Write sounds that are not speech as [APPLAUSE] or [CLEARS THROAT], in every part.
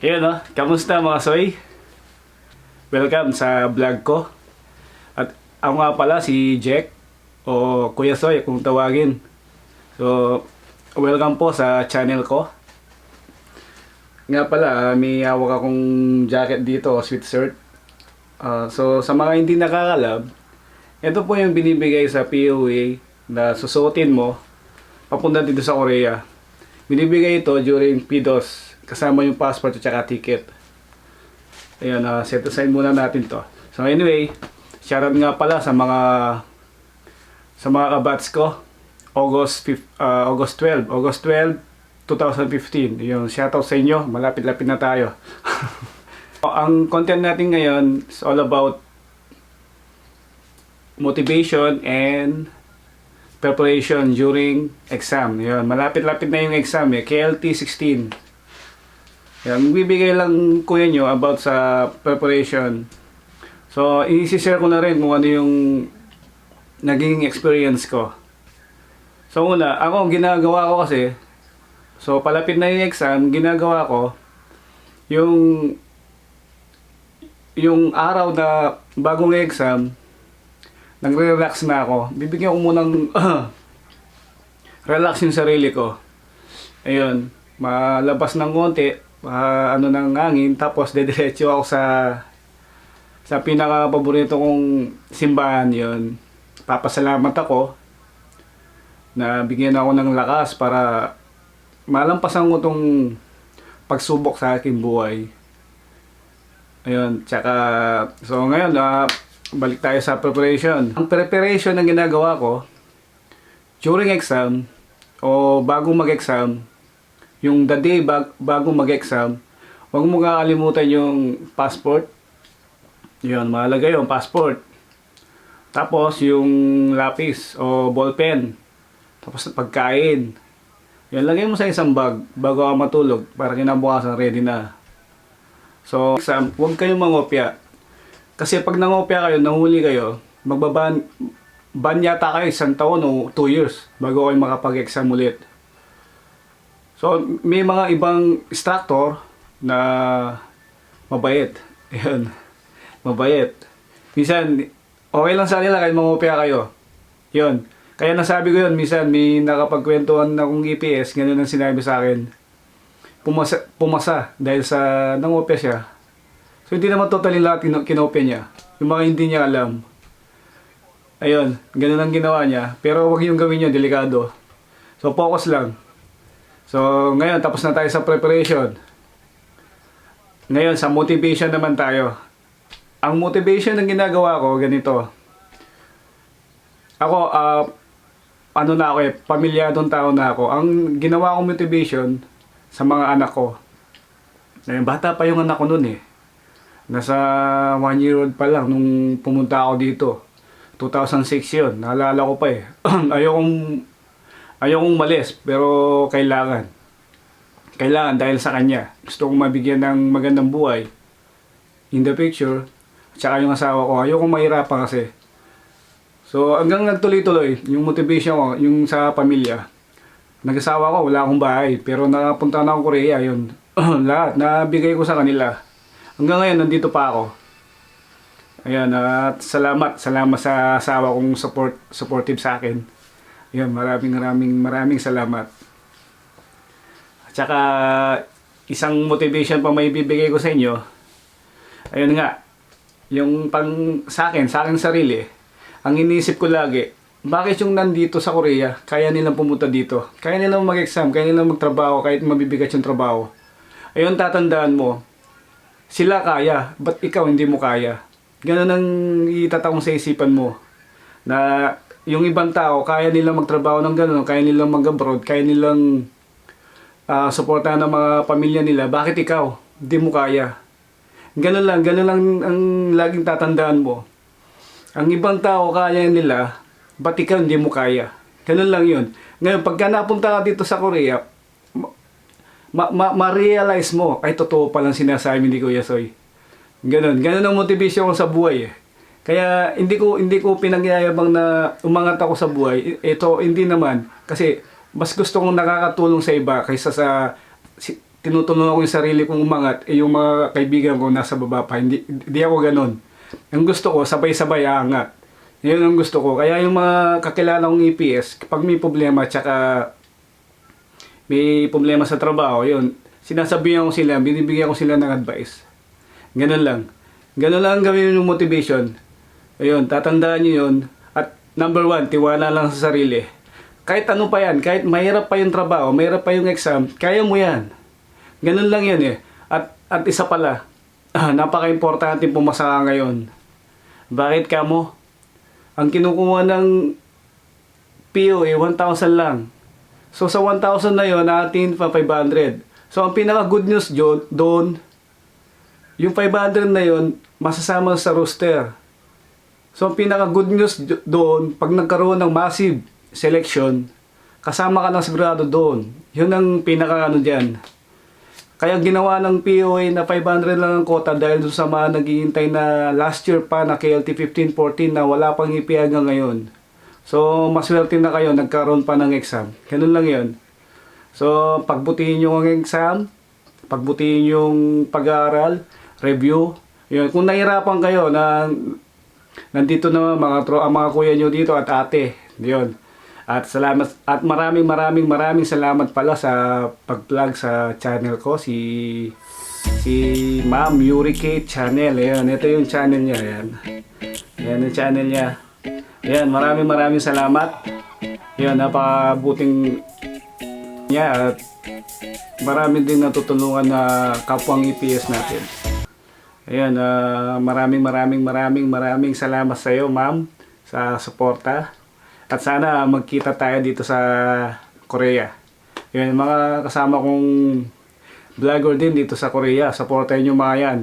Ayun no, kamusta mga soy? Welcome sa vlog ko. At ako nga pala si Jack o Kuya Soy kung tawagin. So, welcome po sa channel ko. Nga pala, ah, may hawak akong jacket dito, sweatshirt. Ah, so, sa mga hindi nakakalab, ito po yung binibigay sa POA na susuotin mo papunta dito sa Korea. Binibigay ito during PDOS kasama yung passport at saka ticket. Ayun, uh, set aside muna natin to. So anyway, shoutout nga pala sa mga sa mga kabats ko. August fif- uh, August 12, August 12, 2015. Yun, shoutout sa inyo. Malapit-lapit na tayo. [LAUGHS] Ang content natin ngayon is all about motivation and preparation during exam. Yun, malapit-lapit na yung exam eh. KLT 16. Yan, bibigay lang ko yan nyo about sa preparation. So, i-share ko na rin kung ano yung naging experience ko. So, una, ako, ang ginagawa ko kasi, so, palapit na yung exam, ginagawa ko, yung yung araw na bagong exam, nagre-relax na ako. Bibigyan ko munang [CLEARS THROAT] relax yung sarili ko. Ayun, malabas ng konti, ah, ano ng hangin, tapos dediretso ako sa sa pinaka paborito kong simbahan yon papasalamat ako na bigyan ako ng lakas para malampasan ko tong pagsubok sa aking buhay. Ayun, tsaka, so ngayon, ah, balik tayo sa preparation. Ang preparation na ginagawa ko, during exam, o bago mag-exam, yung the day bag, bago mag-exam, huwag mo kakalimutan yung passport. Yun, mahalaga yung passport. Tapos, yung lapis o ballpen. Tapos, pagkain. Yan, lagay mo sa isang bag bago ka matulog para kinabukasan ready na. So, exam, huwag kayong mangopya. Kasi pag nangopya kayo, nahuli kayo, magbaban ban yata kayo isang taon o 2 years bago kayo makapag-exam ulit. So, may mga ibang instructor na mabait. [LAUGHS] Ayun. Mabait. Minsan, okay lang sa nila kahit mangopya kayo. Yun. Kaya nasabi ko yun, minsan may nakapagkwentuhan na kong GPS, ganun ang sinabi sa akin. Pumasa, pumasa dahil sa nangopya siya. So, hindi naman totally lahat kino- kinopya niya. Yung mga hindi niya alam. Ayun, ganun ang ginawa niya. Pero wag yung gawin niyo, delikado. So, focus lang. So, ngayon, tapos na tayo sa preparation. Ngayon, sa motivation naman tayo. Ang motivation ng ginagawa ko, ganito. Ako, ah, ano na ako eh, pamilyadong tao na ako. Ang ginawa kong motivation sa mga anak ko. Ngayon, bata pa yung anak ko nun eh. Nasa one year old pa lang nung pumunta ako dito. 2006 yun. Naalala ko pa eh. [CLEARS THROAT] ayokong, ayokong malis, pero kailangan. Kailangan dahil sa kanya. Gusto kong mabigyan ng magandang buhay. In the picture. Tsaka yung asawa ko, ayokong mahirapan kasi. So hanggang nagtuloy-tuloy, yung motivation ko, yung sa pamilya. Nag-asawa ko, wala akong bahay. Pero nakapunta na ako Korea, yun. [CLEARS THROAT] Lahat, nabigay ko sa kanila. Hanggang ngayon, nandito pa ako. Ayan, at salamat, salamat sa asawa kong support, supportive sa akin. Ayan, maraming maraming maraming salamat. At saka, isang motivation pa may bibigay ko sa inyo. Ayun nga, yung pang sa akin, sa akin sarili, ang iniisip ko lagi, bakit yung nandito sa Korea, kaya nilang pumunta dito? Kaya nilang mag-exam, kaya nilang magtrabaho, kahit mabibigat yung trabaho. Ayun, tatandaan mo, sila kaya, ba't ikaw hindi mo kaya? Ganun ang itatawang sa isipan mo. Na yung ibang tao, kaya nilang magtrabaho ng ganun, kaya nilang mag-abroad, kaya nilang uh, suportahan ng mga pamilya nila. Bakit ikaw? Hindi mo kaya. Ganun lang, ganun lang ang laging tatandaan mo. Ang ibang tao kaya nila, ba't ikaw hindi mo kaya? Ganun lang yun. Ngayon, pagka napunta ka dito sa Korea, ma- ma- ma-realize mo, ay totoo palang sinasabi ni Kuya Soy. Ganun, ganun ang motivation ko sa buhay eh. Kaya hindi ko hindi ko pinagyayabang na umangat ako sa buhay. Ito hindi naman kasi mas gusto kong nakakatulong sa iba kaysa sa si, tinutulungan ko yung sarili kong umangat, eh yung mga kaibigan ko nasa baba pa. Hindi, hindi ako ganun. Ang gusto ko, sabay-sabay aangat. Yun ang gusto ko. Kaya yung mga kakilala kong EPS, kapag may problema, tsaka may problema sa trabaho, yun, sinasabihan ko sila, binibigyan ko sila ng advice. Ganun lang. Ganun lang ang gawin yung motivation. Ayun, tatandaan nyo yun. At number one, tiwala lang sa sarili. Kahit ano pa yan, kahit mahirap pa yung trabaho, mahirap pa yung exam, kaya mo yan. Ganun lang yan eh. At, at isa pala, [LAUGHS] ah, napaka-importante pumasa ka ngayon. Bakit ka mo? Ang kinukuha ng PO eh, 1,000 lang. So sa 1,000 na yon natin pa 500. So ang pinaka good news doon, yung 500 na yon masasama sa roster. So pinaka good news doon, pag nagkaroon ng massive selection, kasama ka ng sigurado doon. Yun ang pinaka ano dyan. Kaya ginawa ng POA na 500 lang ang quota dahil doon sa mga naghihintay na last year pa na KLT 15-14 na wala pang IP hanggang ngayon. So, maswerte na kayo, nagkaroon pa ng exam. Ganun lang yon. So, pagbutihin nyo ang exam, pagbutihin yung pag-aaral, review. Yun. Kung nahirapan kayo na nandito na mga, tro, ang mga kuya nyo dito at ate. Yun. At salamat at maraming maraming maraming salamat pala sa pag-plug sa channel ko si si Ma'am Yuri Kate Channel. Ayan, ito yung channel niya. Ayan. Ayan yung channel niya. Ayan, maraming maraming salamat. Ayan, napakabuting niya at marami din natutulungan na kapwang EPS natin. Ayan, ah, maraming maraming maraming maraming salamat sa iyo, ma'am, sa suporta. At sana magkita tayo dito sa Korea. Yun, mga kasama kong vlogger din dito sa Korea. Supportahin nyo mga yan.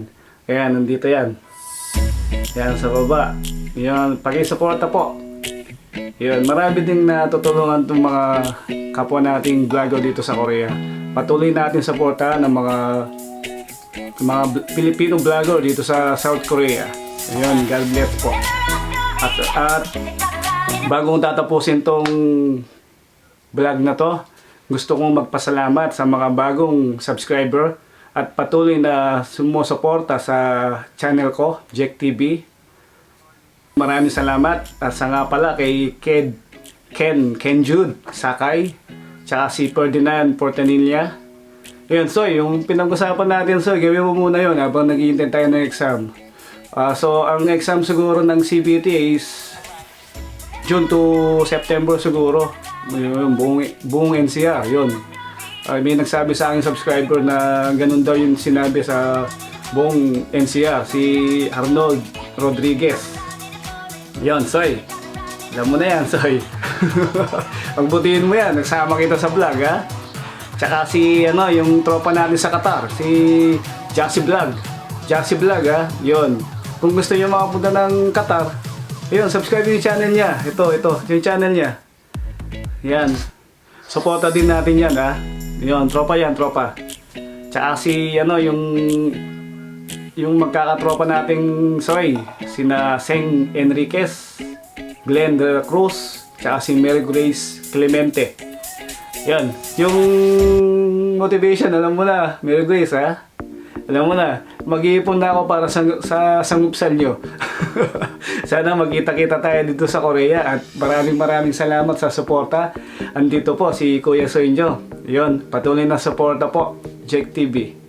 Ayan, nandito yan. Yan, sa baba. Yan, pakisuporta po. Yun, marami ding natutulungan itong mga kapwa nating vlogger dito sa Korea. Patuloy natin supportahan ng mga mga Filipino vlogger dito sa South Korea. Ayun, God bless po. At, at bagong tatapusin tong vlog na to, gusto kong magpasalamat sa mga bagong subscriber at patuloy na sumusuporta sa channel ko, Jack TV. Maraming salamat at sa nga pala kay Ked, Ken, Ken Jude Sakay, tsaka si Ferdinand Portanilla. Yun, so yung pinag-usapan natin, so gawin mo muna yun habang naghihintay tayo ng exam. Ah, so ang exam siguro ng CBT is June to September siguro. Yung buong, buong NCR, yun. Ah, may nagsabi sa aking subscriber na ganun daw yung sinabi sa buong NCR, si Arnold Rodriguez. Yon, Soy. Alam mo na yan, Soy. [LAUGHS] Pagbutihin mo yan, nagsama kita sa vlog, ha? Tsaka si, ano, yung tropa natin sa Qatar, si Jassy Vlog. Jassy Vlog, ha? Yon. Kung gusto niyo makapunta ng Qatar, yun, subscribe yung channel niya. Ito, ito, yung channel niya. Yan. Suporta din natin yan, ha? Yun, tropa yan, tropa. Tsaka si, ano, yung yung magkakatropa nating Soy, sina Seng Enriquez, Glenn De La Cruz, tsaka si Mary Grace Clemente. Yan, yung motivation, alam mo na, Mary Grace ha? Alam mo na, mag-iipon na ako para sa, sa sangupsal nyo. [LAUGHS] Sana magkita-kita tayo dito sa Korea at maraming maraming salamat sa suporta. Andito po si Kuya Soy nyo. Yun, patuloy na suporta po, Jake TV.